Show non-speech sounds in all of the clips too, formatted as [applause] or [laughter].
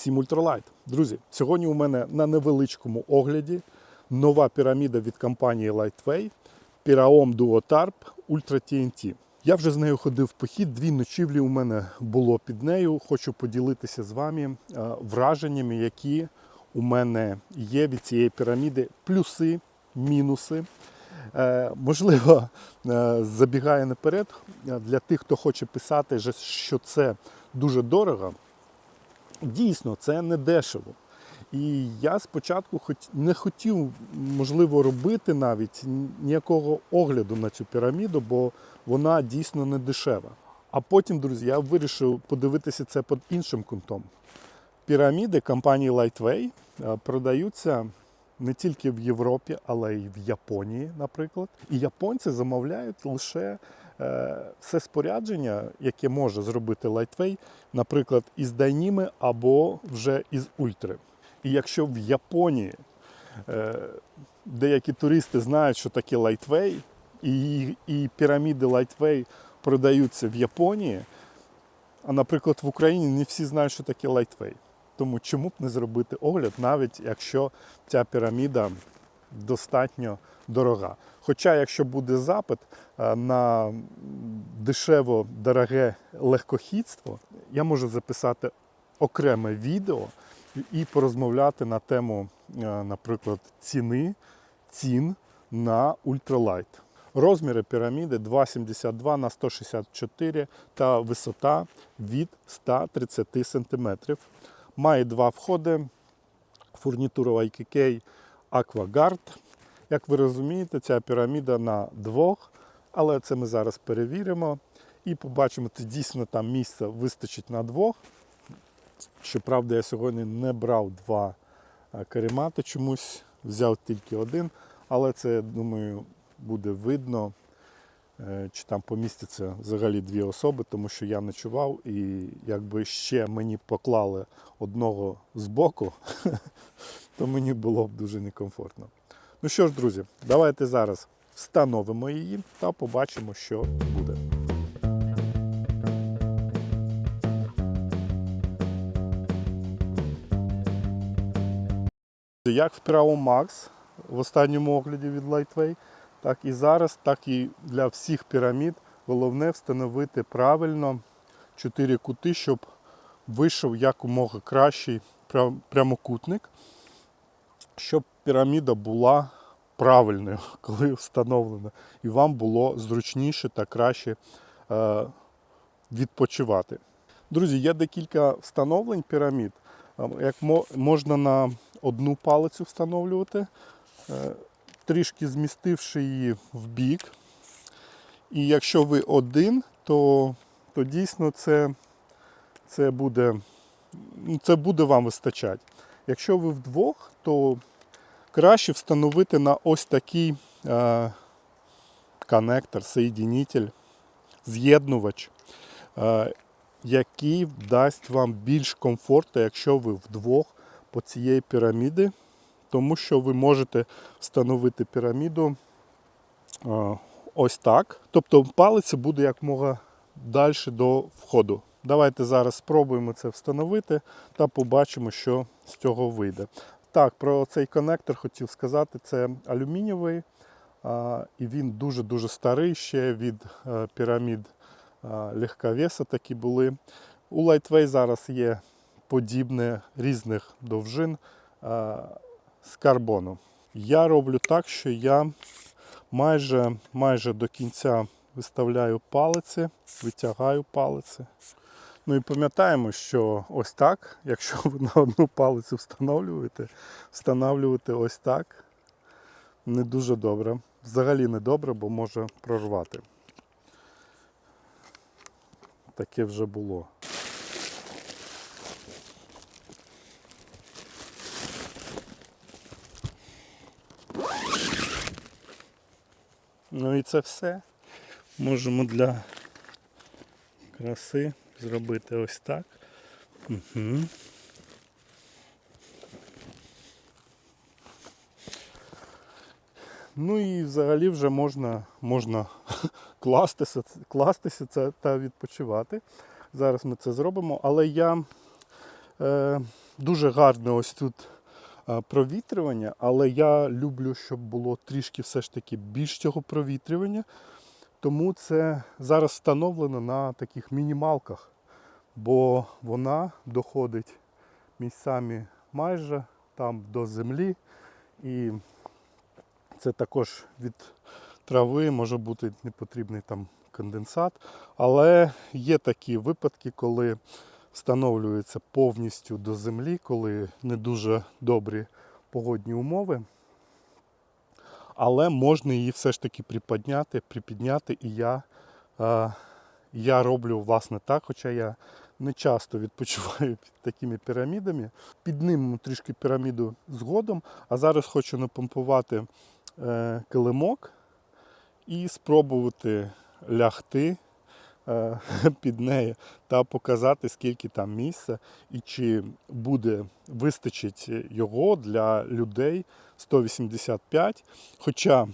Всім ультралайт. Друзі, сьогодні у мене на невеличкому огляді нова піраміда від компанії Lightway Piraom Duotarp Ultra TNT. Я вже з нею ходив в похід, дві ночівлі у мене було під нею. Хочу поділитися з вами е, враженнями, які у мене є від цієї піраміди, плюси, мінуси. Е, можливо, е, забігає наперед для тих, хто хоче писати, що це дуже дорого. Дійсно, це не дешево. І я спочатку хоч не хотів, можливо, робити навіть ніякого огляду на цю піраміду, бо вона дійсно не дешева. А потім, друзі, я вирішив подивитися це під іншим кутом. Піраміди компанії Lightway е, продаються не тільки в Європі, але й в Японії, наприклад. І японці замовляють лише все спорядження, яке може зробити Lightway, наприклад, із Дайніми або вже із Ультри. І якщо в Японії е, деякі туристи знають, що таке Lightway, і, і піраміди Lightway продаються в Японії, а наприклад, в Україні не всі знають, що таке Lightway. Тому чому б не зробити огляд, навіть якщо ця піраміда достатньо дорога. Хоча, якщо буде запит е, на дешево дороге легкохідство, я можу записати окреме відео і порозмовляти на тему, е, наприклад, ціни, цін на ультралайт. Розміри піраміди 2,72 на 164 та висота від 130 см. Має два входи. Фурнітура IKK Aquaguard. Як ви розумієте, ця піраміда на двох, але це ми зараз перевіримо і побачимо, чи дійсно там місця вистачить на двох. Щоправда, я сьогодні не брав два е, каремати чомусь, взяв тільки один, але це, я думаю, буде видно, е, чи там помістяться взагалі дві особи, тому що я ночував і якби ще мені поклали одного з боку, [laughs] то мені було б дуже некомфортно. Ну що ж, друзі, давайте зараз встановимо її та побачимо, що буде. Як в Piraum Max в останньому огляді від Lightway, так і зараз, так і для всіх пірамід. Головне встановити правильно чотири кути, щоб вийшов якомога кращий прямокутник, щоб піраміда була правильною, [laughs] коли встановлена, і вам було зручніше та краще е, відпочивати. Друзі, є декілька встановлень пірамід. Е, Як можна на одну палицю встановлювати, е, трішки змістивши її в бік. І якщо ви один, то, то дійсно це, це, буде, ну, це буде вам вистачати. Якщо ви вдвох, то краще встановити на ось такий е, коннектор, соєдинитель, з'єднувач, е, який дасть вам більш комфорту, якщо ви вдвох по цієї піраміди, тому що ви можете встановити піраміду е, ось так. Тобто палець буде якмога далі до входу. Давайте зараз спробуємо це встановити та побачимо, що з цього вийде. Так, про цей коннектор хотів сказати, це алюмінієвий, і він дуже-дуже старий ще від е, пірамід легковеса такі були. У Lightway зараз є подібне різних довжин з карбону. Я роблю так, що я майже, майже до кінця виставляю палиці, витягаю палиці. Ну і пам'ятаємо, що ось так, якщо ви на одну палицю встановлюєте, встановлювати ось так не дуже добре. Взагалі не добре, бо може прорвати. Таке вже було. Ну і це все. Можемо для краси зробити ось так. Угу. Ну і взагалі вже можна, можна [laughs] кластися, кластися це та відпочивати. Зараз ми це зробимо, але я е, дуже гарне ось тут е, провітрювання, але я люблю, щоб було трішки все ж таки більш цього провітрювання. Тому це зараз встановлено на таких мінімалках, бо вона доходить місцями майже там до землі. І це також від трави може бути непотрібний там конденсат. Але є такі випадки, коли встановлюється повністю до землі, коли не дуже добрі погодні умови. Але можна її все ж таки приподняти, припідняти, і я, е, я роблю власне так, хоча я не часто відпочиваю під такими пірамідами. Під ним трішки піраміду згодом. А зараз хочу напомпувати е, килимок і спробувати лягти е, [laughs] під неї та показати, скільки там місця і чи буде вистачить його для людей 185. Хоча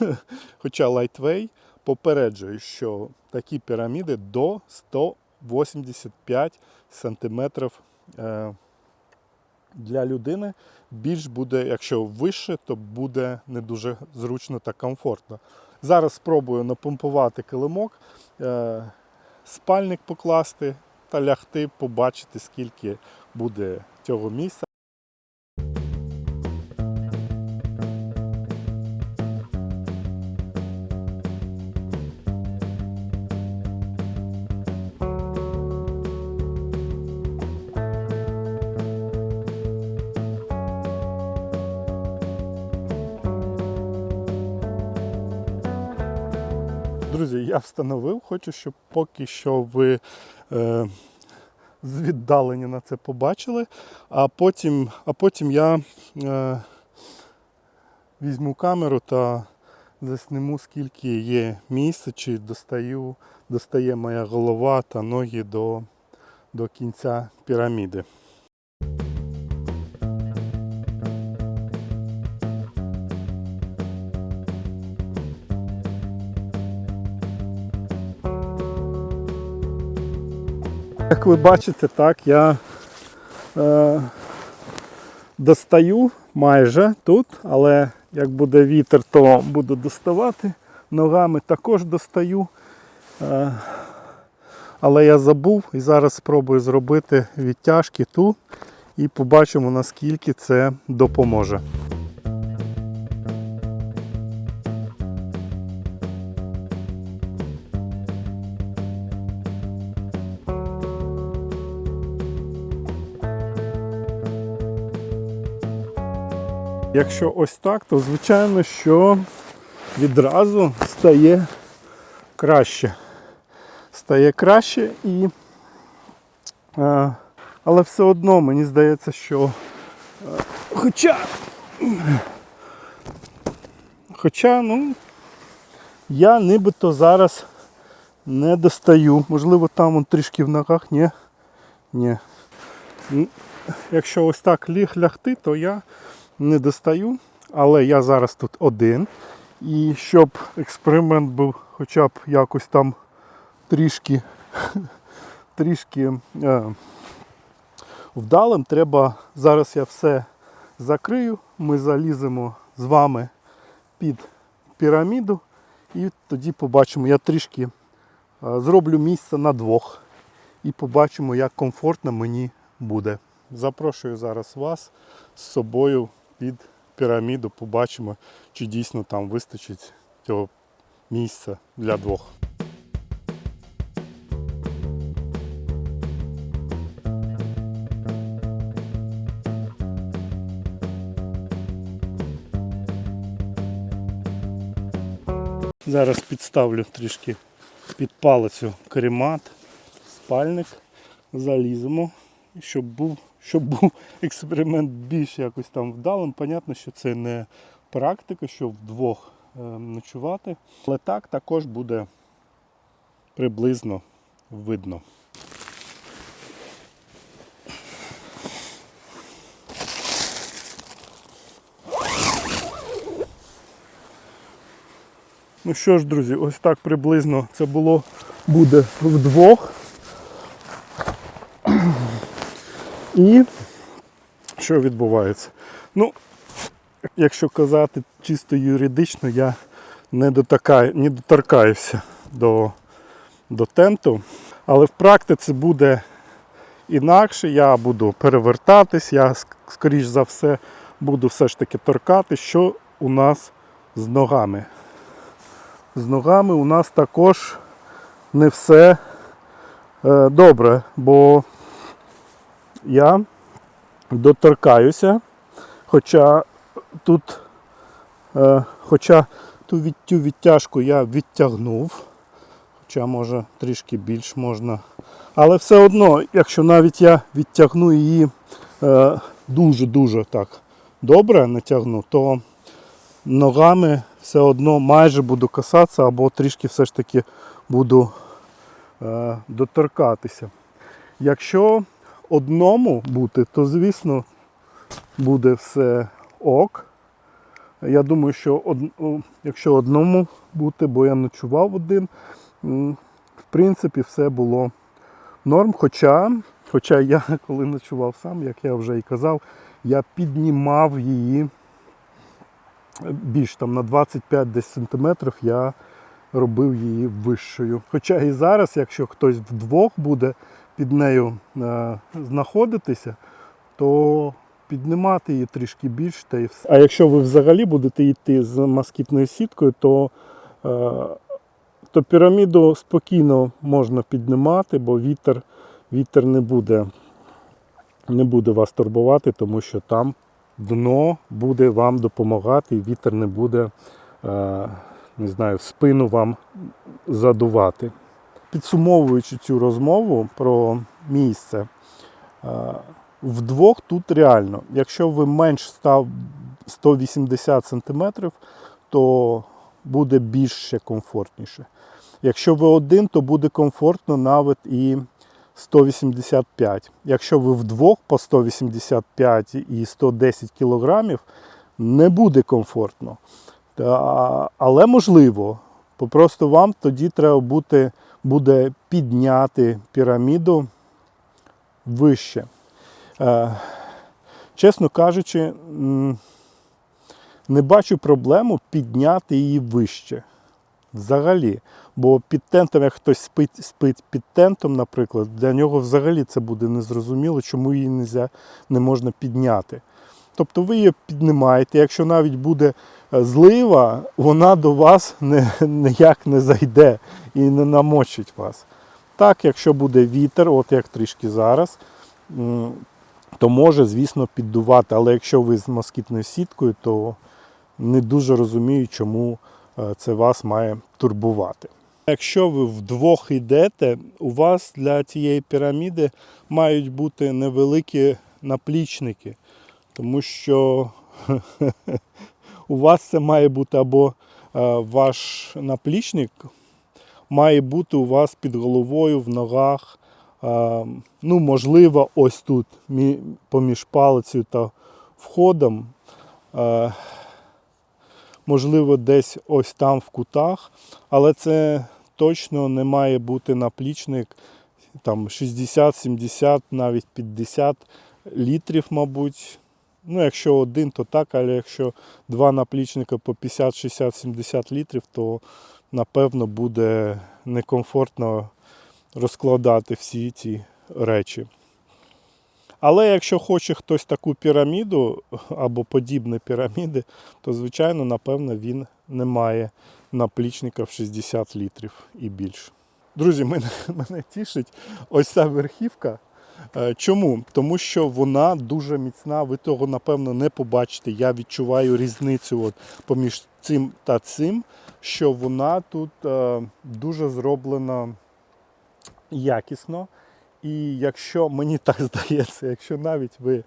[laughs] хоча Lightway попереджує, що такі піраміди до 100 85 см е, для людини. Більш буде, якщо вище, то буде не дуже зручно та комфортно. Зараз спробую напомпувати килимок, е, спальник покласти та лягти, побачити, скільки буде цього місця. Друзі, я встановив, хочу, щоб поки що ви е, з віддалення на це побачили, а потім, а потім я е, візьму камеру та засніму, скільки є місця, чи достаю, достає моя голова та ноги до, до кінця піраміди. Як ви бачите, так, я е, достаю майже тут, але як буде вітер, то буду доставати. Ногами також достаю. Е, але я забув і зараз спробую зробити відтяжки тут і побачимо наскільки це допоможе. Якщо ось так, то звичайно, що відразу стає краще. Стає краще і. е, але все одно мені здається, що е, хоча. Хоча, ну, я нібито зараз не достаю. Можливо, там он трішки в ногах, ні. Ні. Якщо ось так ліг лягти, то я не достаю, але я зараз тут один. І щоб експеримент був хоча б якось там трішки, [laughs] трішки е, вдалим, треба зараз я все закрию. Ми заліземо з вами під піраміду і тоді побачимо, я трішки е, зроблю місце на двох і побачимо, як комфортно мені буде. Запрошую зараз вас з собою під піраміду, побачимо, чи дійсно там вистачить цього місця для двох. Зараз підставлю трішки під палицю каремат, спальник, заліземо, щоб був, щоб був експеримент більш якось там вдалим. Понятно, що це не практика, що вдвох е, ночувати. Але так також буде приблизно видно. Ну що ж, друзі, ось так приблизно це було буде вдвох. І що відбувається? Ну, якщо казати чисто юридично, я не, дотакаю, не доторкаюся до, до тенту. Але в практиці буде інакше. Я буду перевертатись, я, скоріш за все, буду все ж таки торкати, що у нас з ногами. З ногами у нас також не все е, добре, бо я доторкаюся, хоча тут, е, хоча ту, від, ту відтяжку я відтягнув, хоча може трішки більш можна. Але все одно, якщо навіть я відтягну її е, дуже-дуже так добре натягну, то ногами все одно майже буду касатися або трішки все ж таки буду е, доторкатися. Якщо одному бути, то звісно буде все ок. Я думаю, що од... якщо одному бути, бо я ночував один, в принципі, все було норм. Хоча, хоча я [laughs] коли ночував сам, як я вже і казав, я піднімав її більш там на 25 десь сантиметрів я робив її вищою. Хоча і зараз, якщо хтось вдвох буде під нею е, знаходитися, то піднімати її трішки більш та і все. А якщо ви взагалі будете йти з москітною сіткою, то, е, то піраміду спокійно можна піднімати, бо вітер, вітер не буде, не буде вас турбувати, тому що там дно буде вам допомагати, і вітер не буде, е, не знаю, спину вам задувати. Підсумовуючи цю розмову про місце, е, вдвох тут реально, якщо ви менш став 180 см, то буде більш комфортніше. Якщо ви один, то буде комфортно навіть і 185. Якщо ви вдвох по 185 і 110 кілограмів, не буде комфортно. Але можливо. Просто вам тоді треба бути, буде підняти піраміду вище. Е, чесно кажучи, не бачу проблему підняти її вище. Взагалі. Бо під тентом, як хтось спить, спить під тентом, наприклад, для нього взагалі це буде незрозуміло, чому її не можна підняти. Тобто ви її піднімаєте, якщо навіть буде е, злива, вона до вас не, ніяк не зайде і не намочить вас. Так, якщо буде вітер, от як трішки зараз, то може, звісно, піддувати. Але якщо ви з москітною сіткою, то не дуже розумію, чому е, це вас має турбувати. Якщо ви вдвох йдете, у вас для цієї піраміди мають бути невеликі наплічники, тому що [laughs] у вас це має бути або е, ваш наплічник має бути у вас під головою, в ногах. е, Ну, можливо, ось тут, поміж палицею та входом. е, Можливо, десь ось там в кутах, але це точно не має бути наплічник там 60, 70, навіть 50 літрів, мабуть. Ну, якщо один, то так, але якщо два наплічника по 50, 60, 70 літрів, то напевно буде некомфортно розкладати всі ці речі. Але якщо хоче хтось таку піраміду або подібні піраміди, то звичайно, напевно, він не має наплічника в 60 літрів і більше. Друзі, мене, [laughs] мене тішить ось ця верхівка. Е, Чому? Тому що вона дуже міцна, ви того, напевно, не побачите. Я відчуваю різницю от поміж цим та цим, що вона тут е, дуже зроблена якісно. І якщо мені так [laughs] здається, якщо навіть ви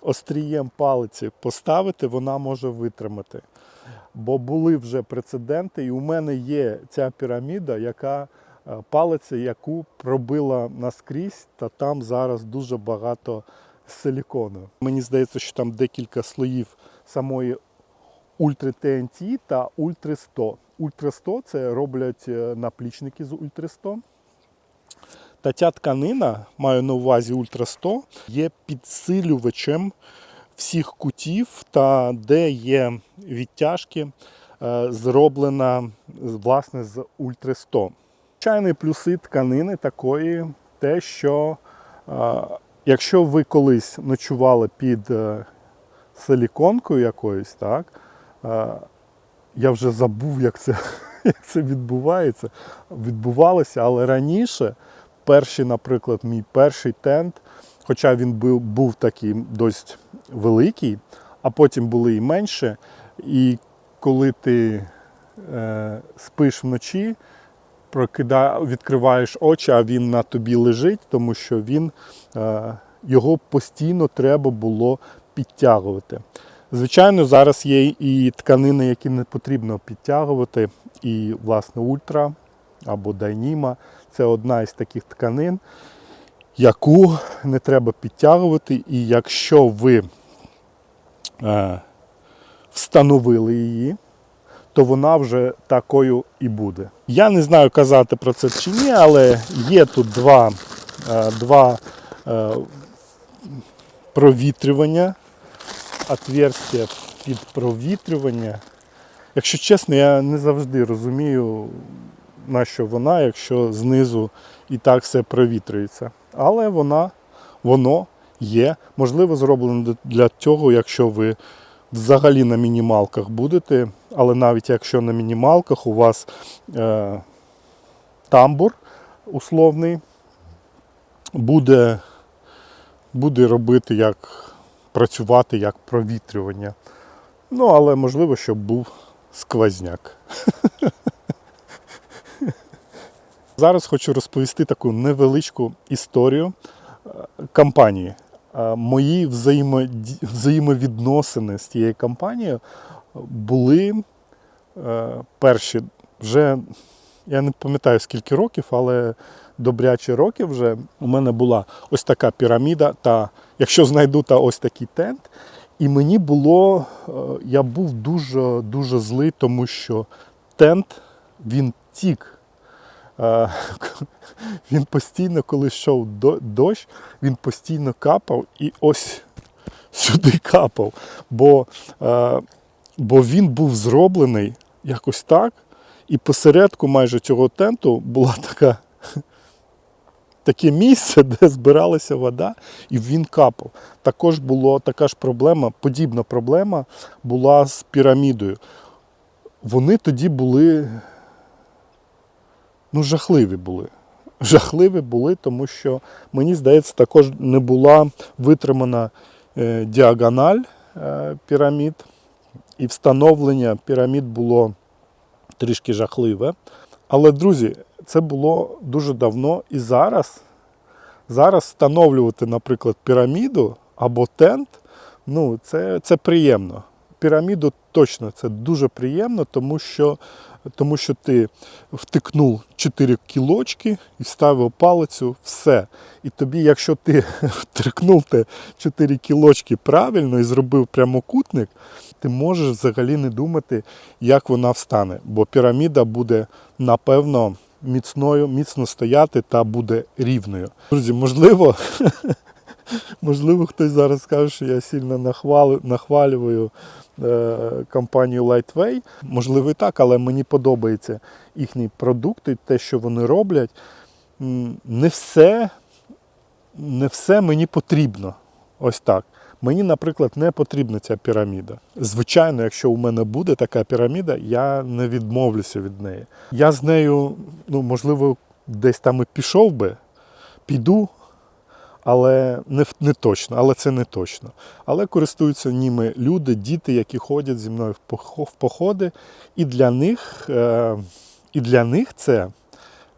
острієм палиці поставите, вона може витримати. Бо були вже прецеденти, і у мене є ця піраміда, яка палиця, яку пробила наскрізь, та там зараз дуже багато силікону. Мені здається, що там декілька слоїв самої Ультра TNT та Ультра 100. Ультра 100 це роблять е, наплічники з Ультра 100. Та ця тканина, маю на увазі Ультра 100, є підсилювачем всіх кутів та де є відтяжки, е, зроблена власне з Ультра 100. Звичайні плюси тканини такої, те, що якщо ви колись ночували під е, силіконкою якоюсь, так, я вже забув, як це, [laughs] як це відбувається. Відбувалося, але раніше, перший, наприклад, мій перший тент, хоча він був, був такий досить великий, а потім були і менше. І коли ти е, спиш вночі, прокида, відкриваєш очі, а він на тобі лежить, тому що він, е, його постійно треба було підтягувати. Звичайно, зараз є і тканини, які не потрібно підтягувати. І, власне, ультра або дайніма це одна із таких тканин, яку не треба підтягувати. І якщо ви е, встановили її, то вона вже такою і буде. Я не знаю казати про це чи ні, але є тут два, е, два е, провітрювання, отверстия під провітрювання. Якщо чесно, я не завжди розумію, на що вона, якщо знизу і так все провітрюється. Але вона, воно є. Можливо, зроблено для цього, якщо ви взагалі на мінімалках будете, але навіть якщо на мінімалках у вас е, тамбур условний, буде, буде робити як працювати як провітрювання. Ну, але можливо, щоб був сквозняк. [laughs] Зараз хочу розповісти таку невеличку історію е, компанії. Е, Мої взаємовідносини з тією компанією були е, перші вже, я не пам'ятаю скільки років, але добрячі роки вже у мене була ось така піраміда, та якщо знайду та ось такий тент. І мені було, е, я був дуже дуже злий, тому що тент він тік. Е, [laughs] Він постійно, коли йшов дощ, він постійно капав і ось [laughs] сюди капав. Бо, е, бо він був зроблений якось так, і посередку майже цього тенту була [laughs] така. Таке місце, де збиралася вода, і він капав. Також була така ж проблема, подібна проблема була з пірамідою. Вони тоді були ну, жахливі були. Жахливі були, тому що, мені здається, також не була витримана е, діагональ е, пірамід, і встановлення пірамід було трішки жахливе. Але, друзі, це було дуже давно і зараз. Зараз встановлювати, наприклад, піраміду або тент, ну, це, це приємно. Піраміду точно це дуже приємно, тому що, тому що ти втикнув 4 кілочки і вставив палицю, все. І тобі, якщо ти [laughs] втикнув те 4 кілочки правильно і зробив прямокутник, ти можеш взагалі не думати, як вона встане. Бо піраміда буде, напевно, міцною, міцно стояти та буде рівною. Друзі, можливо, [laughs] можливо, хтось зараз скаже, що я сильно нахвали, нахвалюю компанію Lightway. Можливо, і так, але мені подобається їхні продукти, те, що вони роблять. Не все, не все мені потрібно. Ось так. Мені, наприклад, не потрібна ця піраміда. Звичайно, якщо у мене буде така піраміда, я не відмовлюся від неї. Я з нею, ну, можливо, десь там і пішов би, піду, але не, не точно, але це не точно. Але користуються ними люди, діти, які ходять зі мною в в походи, і для них, е, і для них це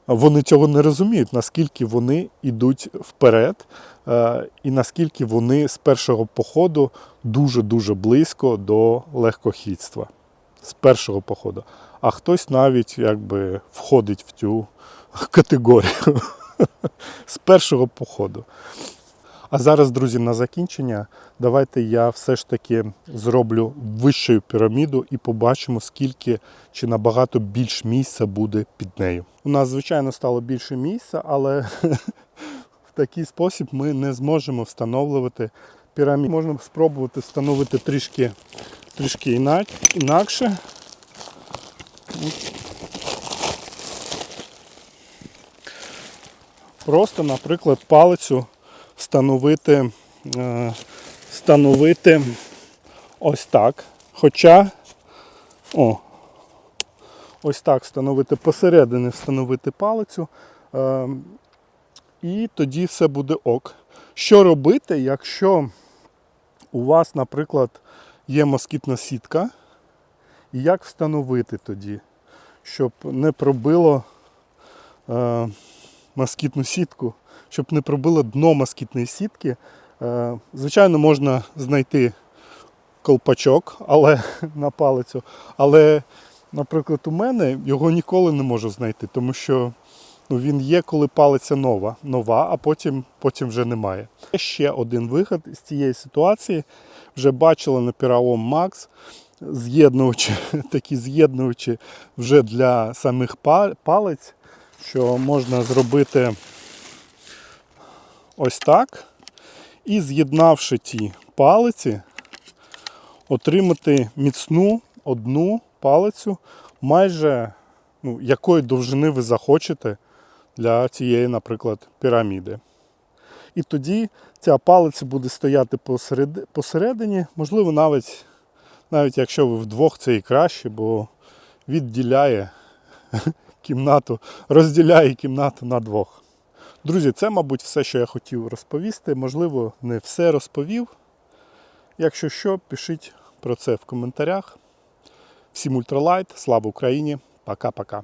вони цього не розуміють, наскільки вони йдуть вперед, е, і наскільки вони з першого походу дуже-дуже близько до легкохідства. З першого походу. А хтось навіть якби входить в цю категорію [laughs] з першого походу. А зараз, друзі, на закінчення, давайте я все ж таки зроблю вищу піраміду і побачимо, скільки чи набагато більш місця буде під нею. У нас, звичайно, стало більше місця, але [laughs] в такий спосіб ми не зможемо встановлювати пірамід можна спробувати встановити трішки, трішки інакше. Просто, наприклад, палицю встановити, е, встановити ось так. Хоча, о, ось так встановити посередині, встановити палицю. Е, і тоді все буде ок. Що робити, якщо у вас, наприклад, є москітна сітка, і як встановити тоді, щоб не пробило е, москітну сітку, щоб не пробило дно москітної сітки. Е, звичайно, можна знайти колпачок але, [laughs] на палицю, але, наприклад, у мене його ніколи не можу знайти, тому що ну, він є, коли палиця нова, нова, а потім, потім вже немає. Ще один вихід з цієї ситуації. Вже бачили на Pyraom Max, з'єднувачі, такі з'єднувачі вже для самих палець, що можна зробити ось так. І з'єднавши ті палиці, отримати міцну одну палицю, майже ну, якої довжини ви захочете для цієї, наприклад, піраміди. І тоді ця палиця буде стояти посеред, посередині, можливо, навіть, навіть якщо ви вдвох, це і краще, бо відділяє кімнату, розділяє кімнату на двох. Друзі, це, мабуть, все, що я хотів розповісти. Можливо, не все розповів. Якщо що, пишіть про це в коментарях. Всім ультралайт, слава Україні, пока-пока.